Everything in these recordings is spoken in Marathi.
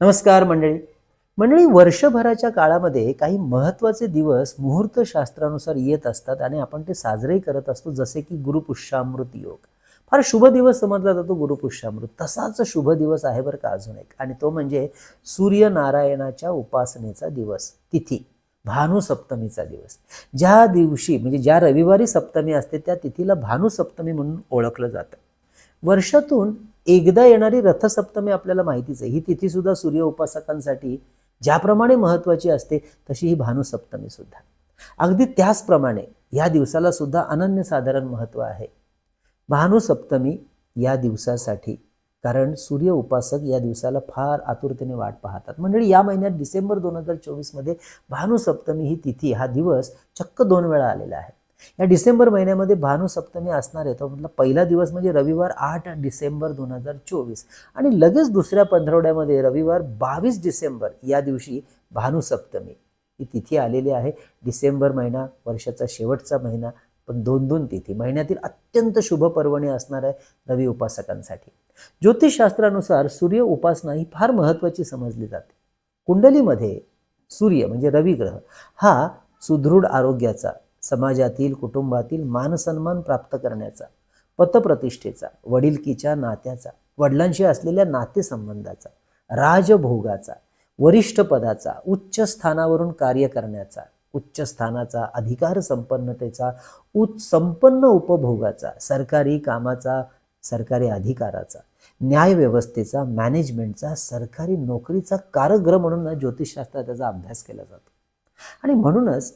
नमस्कार मंडळी. मंडळी वर्षभराच्या काळामध्ये काही महत्त्वाचे दिवस मुहूर्तशास्त्रानुसार येत असतात आणि आपण ते साजरेही करत असतो जसे की गुरुपुष्यामृत योग. फार शुभ दिवस समजला जातो गुरुपुष्यामृत. तसाच शुभ दिवस आहे बरं का अजून एक. आणि तो म्हणजे सूर्यनारायणाच्या उपासनेचा दिवस तिथी. भानुसप्तमीचा दिवस. ज्या दिवशी म्हणजे ज्या रविवारी सप्तमी असते त्या तिथीला भानुसप्तमी म्हणून ओळखलं जातं. वर्षातून एकदा येणारी रथसप्तमी आपल्याला माहितीच आहे. ही तिथीसुद्धा सूर्य उपासकांसाठी ज्याप्रमाणे महत्त्वाची असते तशी ही भानुसप्तमी सुद्धा. अगदी त्याचप्रमाणे या दिवसाला सुद्धा अनन्यसाधारण महत्त्व आहे. भानुसप्तमी या दिवसासाठी कारण सूर्य उपासक या दिवसाला फार आतुरतेने वाट पाहतात. मंडळी या महिन्यात डिसेंबर दोन हजार चोवीसमध्ये भानुसप्तमी ही तिथी हा दिवस चक्क दोन वेळा आलेला आहे. या डिसेंबर महिन्यामध्ये भानुसप्तमी असणार आहे. तो म्हटलं पहिला दिवस म्हणजे रविवार आठ डिसेंबर दोन हजार चोवीस. आणि लगेच दुसऱ्या पंधरवड्यामध्ये रविवार बावीस डिसेंबर या दिवशी भानुसप्तमी. ही तिथी आलेली आहे. डिसेंबर महिना वर्षाचा शेवटचा महिना पण दोन दोन तिथी. महिन्यातील अत्यंत शुभ पर्वणी असणार आहे रवी उपासकांसाठी. ज्योतिषशास्त्रानुसार सूर्य उपासना ही फार महत्त्वाची समजली जाते. कुंडलीमध्ये सूर्य म्हणजे रवी ग्रह हा सुदृढ आरोग्याचा समाजातील कुटुंबातील मानसन्मान प्राप्त करण्याचा पतप्रतिष्ठेचा वडिलकीच्या नात्याचा वडिलांशी असलेल्या नातेसंबंधाचा राजभोगाचा वरिष्ठ पदाचा उच्च स्थानावरून कार्य करण्याचा उच्च स्थानाचा अधिकार संपन्नतेचा उच्च संपन्न उपभोगाचा सरकारी कामाचा सरकारी अधिकाराचा न्यायव्यवस्थेचा मॅनेजमेंटचा सरकारी नोकरीचा कारग्रह म्हणून ज्योतिषशास्त्रात त्याचा अभ्यास केला जातो. आणि म्हणूनच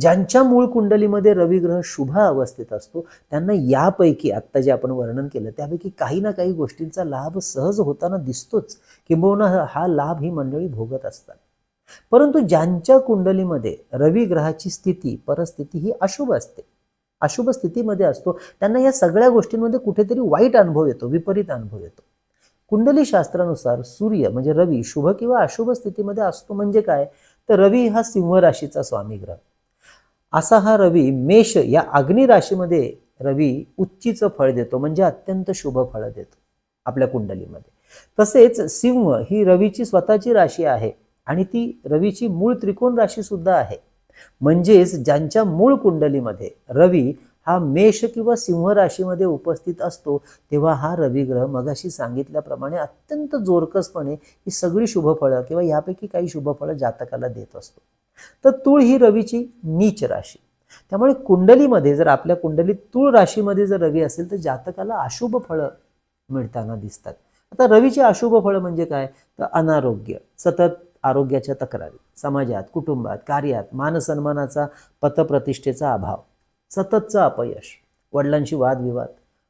ज्यांच्या मूळ कुंडलीमध्ये रविग्रह शुभ अवस्थेत असतो त्यांना यापैकी आत्ता जे आपण वर्णन केलं त्यापैकी काही ना काही गोष्टींचा लाभ सहज होताना दिसतोच. किंबहुना हा लाभ ही मंडळी भोगत असतात. परंतु ज्यांच्या कुंडलीमध्ये रविग्रहाची स्थिती परिस्थिती ही अशुभ असते. अशुभ स्थितीमध्ये असतो. त्यांना या सगळ्या गोष्टींमध्ये कुठेतरी वाईट अनुभव येतो विपरीत अनुभव येतो. कुंडली शास्त्रानुसार सूर्य म्हणजे रवी शुभ किंवा अशुभ स्थितीमध्ये असतो म्हणजे काय? तर रवी हा सिंह राशीचा स्वामी ग्रह असा हा रवी मेष या अग्नी राशीमध्ये रवी उच्चीचं फळ देतो म्हणजे अत्यंत शुभ फळ देतो आपल्या कुंडलीमध्ये. तसेच सिंह ही रवीची स्वतःची राशी आहे आणि ती रवीची मूळ त्रिकोण राशी सुद्धा आहे. म्हणजेच ज्यांच्या मूळ कुंडलीमध्ये रवी हा मेष किंवा सिंह राशीमध्ये उपस्थित असतो तेव्हा हा रविग्रह मगाशी सांगितल्याप्रमाणे अत्यंत जोरकसपणे ही सगळी शुभफळं किंवा यापैकी काही शुभफळं जातकाला देत असतो. तर तूळ ही रवीची नीच राशी. त्यामुळे कुंडलीमध्ये जर आपल्या कुंडलीत तूळ राशीमध्ये जर रवी असेल तर जातकाला अशुभ फळं मिळताना दिसतात. आता रवीची अशुभ फळं म्हणजे काय? तर अनारोग्य सतत आरोग्याच्या तक्रारी समाजात कुटुंबात कार्यात मानसन्मानाचा पतप्रतिष्ठेचा अभाव. सततचं अपयश वडिलांशी वादविवाद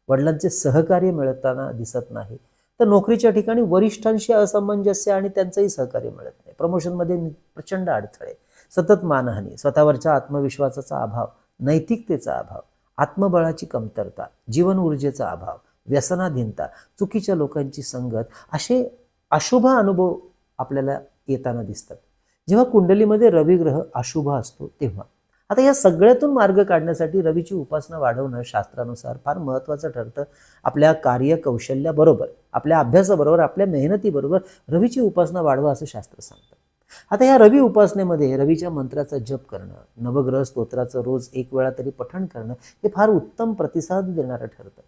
वडिलांचे सहकार्य मिळताना दिसत नाही. तर नोकरीच्या ठिकाणी वरिष्ठांशी असमंजस्य आणि त्यांचंही सहकार्य मिळत नाही. प्रमोशनमध्ये प्रचंड अडथळे सतत मानहानी स्वतःवरच्या आत्मविश्वासाचा अभाव नैतिकतेचा अभाव आत्मबळाची कमतरता जीवन ऊर्जेचा अभाव व्यसनाधीनता चुकीच्या लोकांची संगत असे अशुभ अनुभव आपल्याला येताना दिसतात. जेव्हा कुंडलीमध्ये रविग्रह अशुभ असतो तेव्हा आता या सगळ्यातून मार्ग काढण्यासाठी रवीची उपासना वाढवणं शास्त्रानुसार फार महत्त्वाचं ठरतं. आपल्या कार्यकौशल्याबरोबर आपल्या अभ्यासाबरोबर आपल्या मेहनतीबरोबर रवीची उपासना वाढवा असं शास्त्र सांगतं. आता या रवी उपासनेमध्ये रवीच्या मंत्राचा जप करणं नवग्रह स्तोत्राचं रोज एक वेळा तरी पठण करणं हे फार उत्तम प्रतिसाद देणारं ठरतं.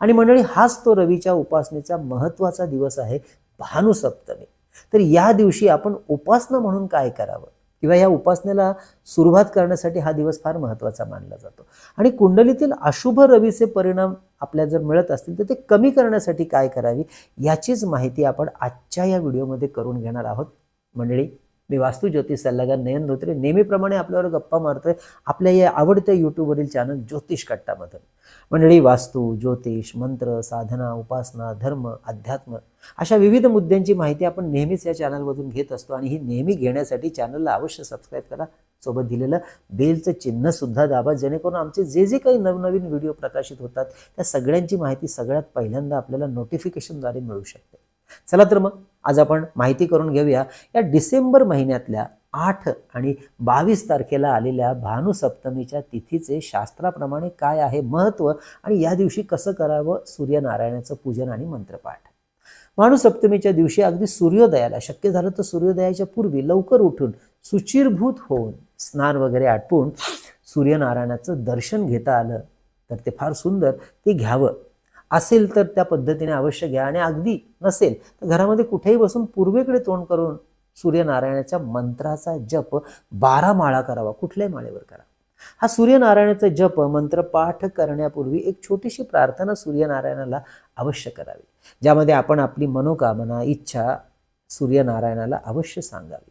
आणि मंडळी हाच तो रवीच्या उपासनेचा महत्त्वाचा दिवस आहे भानुसप्तमी. तर या दिवशी आपण उपासना म्हणून काय करावं? किंवा या उपासनेला सुरुवात करण्यासाठी हा दिवस फार महत्त्वाचा मानला जातो. आणि कुंडलीतील अशुभ रवीचे परिणाम आपल्या जर मिळत असतील तर ते कमी करण्यासाठी काय करावी याचीच माहिती आपण आजच्या या व्हिडिओमध्ये करून घेणार आहोत. मंडळी मी वास्तू ज्योतिष सल्लागार नयन धोत्रे. नेहमीप्रमाणे आपल्यावर गप्पा मारतोय. आपल्या या आवडत्या यूट्यूबवरील चॅनल ज्योतिष कट्टामधून. मंडळी वास्तू ज्योतिष मंत्र साधना उपासना धर्म अध्यात्म अशा विविध मुद्द्यांची माहिती आपण नेहमीच या चॅनलमधून घेत असतो आणि ही नेहमी घेण्यासाठी चॅनलला अवश्य सबस्क्राईब करा. सोबत दिलेलं बेलचं चिन्हसुद्धा दाबा जेणेकरून आमचे जे जे काही नवनवीन व्हिडिओ प्रकाशित होतात त्या सगळ्यांची माहिती सगळ्यात पहिल्यांदा आपल्याला नोटिफिकेशनद्वारे मिळू शकते. चला तर मग आज आपण माहिती करून घेऊया. या डिसेंबर महिन्यातल्या आठ आणि बावीस तारखेला आलेल्या भानुसप्तमीच्या तिथीचे शास्त्राप्रमाणे काय आहे महत्त्व आणि या दिवशी कसं करावं सूर्यनारायणाचं पूजन आणि मंत्रपाठ? भानुसप्तमीच्या दिवशी अगदी सूर्योदयाला शक्य झालं तर सूर्योदयाच्या पूर्वी लवकर उठून सुचिरभूत होऊन स्नान वगैरे आटपून सूर्यनारायणाचं दर्शन घेता आलं तर ते फार सुंदर ते घ्यावं. असेल तर त्या पद्धतीने अवश्य घ्या आणि अगदी नसेल तर घरामध्ये कुठेही बसून पूर्वेकडे तोंड करून सूर्यनारायणाच्या मंत्राचा जप बारा माळा करावा कुठल्याही माळेवर करा. हा सूर्यनारायणाचा जप मंत्र पाठ करण्यापूर्वी एक छोटीशी प्रार्थना सूर्यनारायणाला अवश्य करावी ज्यामध्ये आपण आपली मनोकामना इच्छा सूर्यनारायणाला अवश्य सांगावी.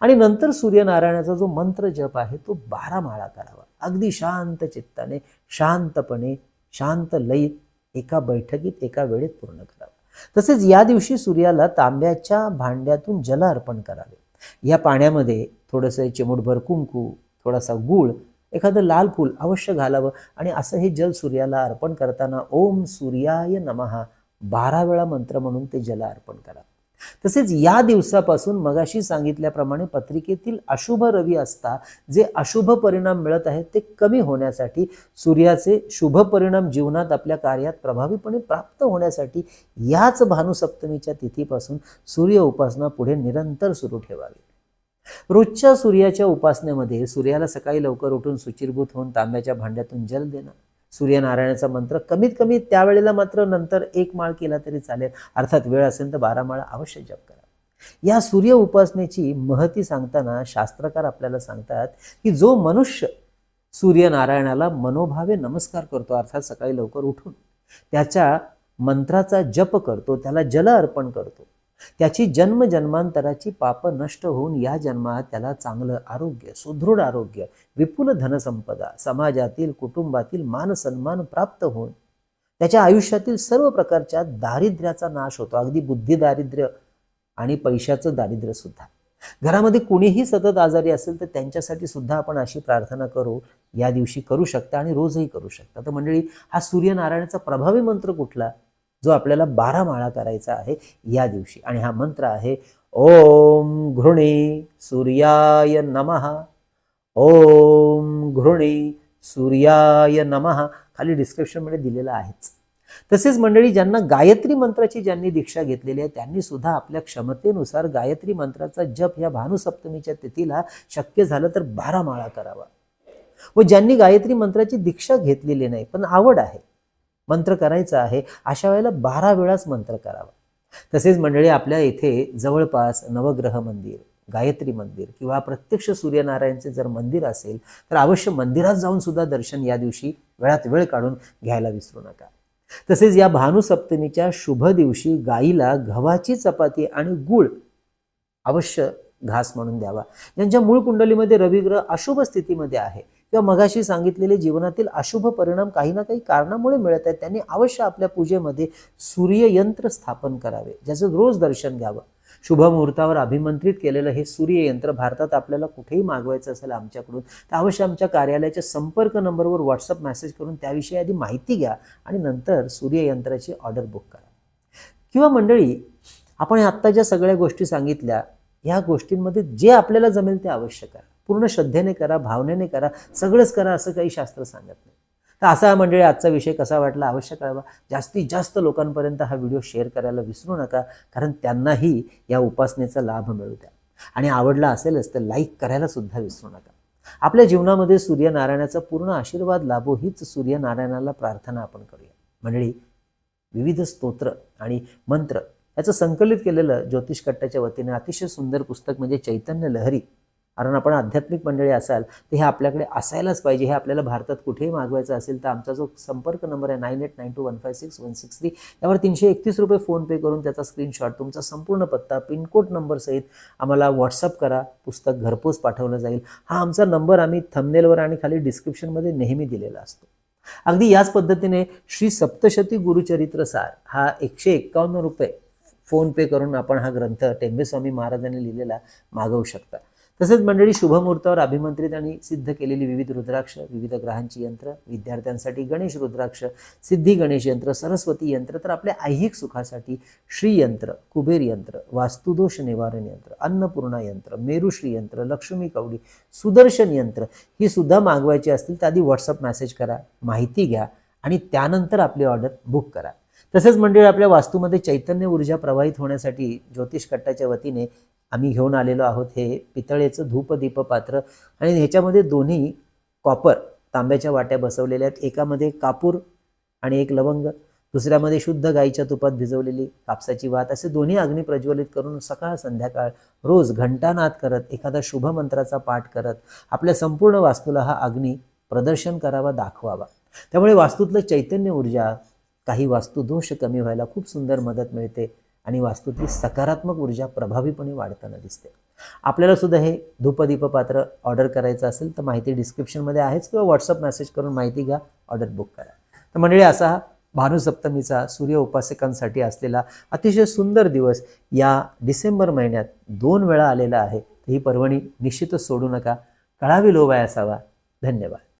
आणि नंतर सूर्यनारायणाचा जो मंत्र जप आहे तो बारा माळा करावा. अगदी शांत चित्ताने शांतपणे शांत लयीत एका बैठकीत एका वेळेत पूर्ण करावा. तसेच या दिवशी सूर्याला तांब्याच्या भांड्यातून जल अर्पण करावे. या पाण्यामध्ये थोडंसं चिमूटभर कुंकू थोडासा गूळ एखादं लाल फूल अवश्य घालावं आणि असं हे जल सूर्याला अर्पण करताना ओम सूर्याय नमहा बारा वेळा मंत्र म्हणून ते जल अर्पण करावं तसेच या दिवसापासून मगाशी सांगितल्याप्रमाणे पत्रिकेतील अशुभ रवी असता जे अशुभ परिणाम मिळत आहेत ते कमी होण्यासाठी सूर्याचे शुभ परिणाम जीवनात आपल्या कार्यात प्रभावीपणे प्राप्त होण्यासाठी याच भानुसप्तमीच्या तिथीपासून सूर्य उपासना पुढे निरंतर सुरू ठेवावी. रोजच्या सूर्याच्या उपासनेमध्ये सूर्याला सकाळी लवकर उठून सुचिरभूत होऊन तांब्याच्या भांड्यातून जल देणं सूर्यनारायणाचा मंत्र. कमीत कमी त्यावेळेला मात्र नंतर एक माळ केला तरी चालेल. अर्थात वेळ असेल तर बारा माळ अवश्य जप करा. या सूर्य उपासनेची महती सांगताना शास्त्रकार आपल्याला सांगतात की जो मनुष्य सूर्यनारायणाला मनोभावे नमस्कार करतो अर्थात सकाळी लवकर उठून त्याच्या मंत्राचा जप करतो त्याला जल अर्पण करतो. त्याची जन्म जन्मांतराची पाप नष्ट होऊन या जन्मात त्याला चांगलं आरोग्य सुदृढ आरोग्य विपुल धनसंपदा समाजातील कुटुंबातील मान सन्मान प्राप्त होऊन त्याच्या आयुष्यातील सर्व प्रकारच्या दारिद्र्याचा नाश होतो. अगदी बुद्धी दारिद्र्य आणि पैशाचं दारिद्र्य सुद्धा. घरामध्ये कुणीही सतत आजारी असेल तर त्यांच्यासाठी सुद्धा आपण अशी प्रार्थना करू या दिवशी करू शकता आणि रोजही करू शकता. तर मंडळी हा सूर्यनारायणाचा प्रभावी मंत्र कुठला? जो आपल्याला बारा माळा करायचा आहे या दिवशी. आणि हा मंत्र आहे ओम घृणी सूर्याय नमः. ओम घृणी सूर्याय नमः. खाली डिस्क्रिप्शनमध्ये दिलेला आहेच. तसेच मंडळी ज्यांना गायत्री मंत्राची ज्यांनी दीक्षा घेतलेली आहे त्यांनी सुद्धा आपल्या क्षमतेनुसार गायत्री मंत्राचा जप या भानुसप्तमीच्या तिथीला शक्य झालं तर बारा माळा करावा. व ज्यांनी गायत्री मंत्राची दीक्षा घेतलेली नाही पण आवड आहे मंत्र करायचा आहे अशा वेळेला बारा वेळाच मंत्र करावा. तसेच मंडळी आपल्या इथे जवळपास नवग्रह मंदिर गायत्री मंदिर किंवा प्रत्यक्ष सूर्यनारायणचे जर मंदिर असेल तर अवश्य मंदिरात जाऊन सुद्धा दर्शन या दिवशी वेळात वेळ काढून घ्यायला विसरू नका. तसेच या भानुसप्तमीच्या शुभ दिवशी गाईला गव्हाची चपाती आणि गुळ अवश्य घास म्हणून द्यावा. ज्यांच्या मूळ कुंडलीमध्ये रविग्रह अशुभ स्थितीमध्ये आहे किंवा मगाशी सांगितलेले जीवनातील अशुभ परिणाम काही ना काही कारणामुळे मिळत आहेत. त्यांनी अवश्य आपल्या पूजेमध्ये सूर्ययंत्र स्थापन करावे. ज्याचं रोज दर्शन घ्यावं. शुभ मुहूर्तावर अभिमंत्रित केलेलं हे सूर्ययंत्र भारतात आपल्याला कुठेही मागवायचं असेल आमच्याकडून तर अवश्य आमच्या कार्यालयाच्या संपर्क नंबरवर व्हॉट्सअप मेसेज करून त्याविषयी आधी माहिती घ्या आणि नंतर सूर्ययंत्राची ऑर्डर बुक करा. किंवा मंडळी आपण आत्ता ज्या सगळ्या गोष्टी सांगितल्या ह्या गोष्टींमध्ये जे आपल्याला जमेल ते अवश्य करा. पूर्ण श्रद्धेने करा भावनेने करा सगळंच करा असं काही शास्त्र सांगत नाही. तर असा हा मंडळी आजचा विषय कसा वाटला अवश्य कळवा. जास्तीत जास्त लोकांपर्यंत हा व्हिडिओ शेअर करायला विसरू नका कारण त्यांनाही या उपासनेचा लाभ मिळू द्या. आणि आवडला असेलच तर लाईक करायला सुद्धा विसरू नका. आपल्या जीवनामध्ये सूर्यनारायणाचा पूर्ण आशीर्वाद लाभो हीच सूर्यनारायणाला प्रार्थना आपण करूया. मंडळी विविध स्तोत्र आणि मंत्र याचं संकलित केलेलं ज्योतिष कट्ट्याच्या वतीने अतिशय सुंदर पुस्तक म्हणजे चैतन्य लहरी कारण आपण आध्यात्मिक मंडळी असाल तर हे आपल्याकडे असायलाच पाहिजे. हे आपल्याला भारतात कुठेही मागवायचं असेल तर आमचा जो संपर्क नंबर आहे nine eight nine two one five six one six three यावर तीनशे एकतीस रुपये फोनपे करून त्याचा स्क्रीनशॉट तुमचा संपूर्ण पत्ता पिनकोड नंबर सहित आम्हाला व्हॉट्सअप करा पुस्तक घरपोच पाठवलं जाईल. हा आमचा नंबर आम्ही थंबनेलवर आणि खाली डिस्क्रिप्शनमध्ये नेहमी दिलेला असतो. अगदी याच पद्धतीने श्री सप्तशती गुरुचरित्र सार हा एकशे एक्कावन्न रुपये फोनपे करून आपण हा ग्रंथ टेंबेस्वामी महाराजांनी लिहिलेला मागवू शकता. तसेच मंडळी शुभमुहूर्तावर अभिमंत्रित आणि सिद्ध केलेली विविध रुद्राक्ष विविध ग्रहांची यंत्र विद्यार्थ्यांसाठी गणेश रुद्राक्ष सिद्धी गणेश यंत्र सरस्वती यंत्र तर आपल्या ऐहिक सुखासाठी श्रीयंत्र कुबेर यंत्र वास्तुदोष निवारण यंत्र अन्नपूर्णा यंत्र मेरुश्री यंत्र लक्ष्मी कवडी सुदर्शन यंत्र ही सुद्धा मागवायची असतील तर आधी व्हॉट्सअप मेसेज करा माहिती घ्या आणि त्यानंतर आपली ऑर्डर बुक करा. तसेच मंडळी आपल्या वास्तूमध्ये चैतन्य ऊर्जा प्रवाहित होण्यासाठी ज्योतिष कट्टाच्या वतीने आम्ही घेऊन आलेलो आहोत हे पितळेचं धूपदीप पात्र. आणि ह्याच्यामध्ये दोन्ही कॉपर तांब्याच्या वाट्या बसवलेल्या आहेत. एकामध्ये कापूर आणि एक लवंग. दुसऱ्यामध्ये शुद्ध गाईच्या तुपात भिजवलेली कापसाची वात. असे दोन्ही अग्नी प्रज्वलित करून सकाळ संध्याकाळ रोज घंटानाद करत एखादा शुभ मंत्राचा पाठ करत आपल्या संपूर्ण वास्तूला हा अग्नी प्रदर्शन करावा दाखवावा. त्यामुळे वास्तूतलं चैतन्य ऊर्जा काही वास्तू दोष कमी व्हायला खूप सुंदर मदत मिळते. आणि वास्तूतली सकारात्मक ऊर्जा प्रभावीपणे वाढताना दिसते. आपल्याला सुद्धा हे धूपदीप पात्र ऑर्डर करायचं असेल तर माहिती डिस्क्रिप्शनमध्ये आहेच किंवा व्हॉट्सअप मेसेज करून माहिती घ्या ऑर्डर बुक करा. तर मंडळी असा हा भानुसप्तमीचा सूर्य उपासकांसाठी असलेला अतिशय सुंदर दिवस या डिसेंबर महिन्यात दोन वेळा आलेला आहे. ही पर्वणी निश्चितच सोडू नका. कळावी लोभाय असावा. धन्यवाद.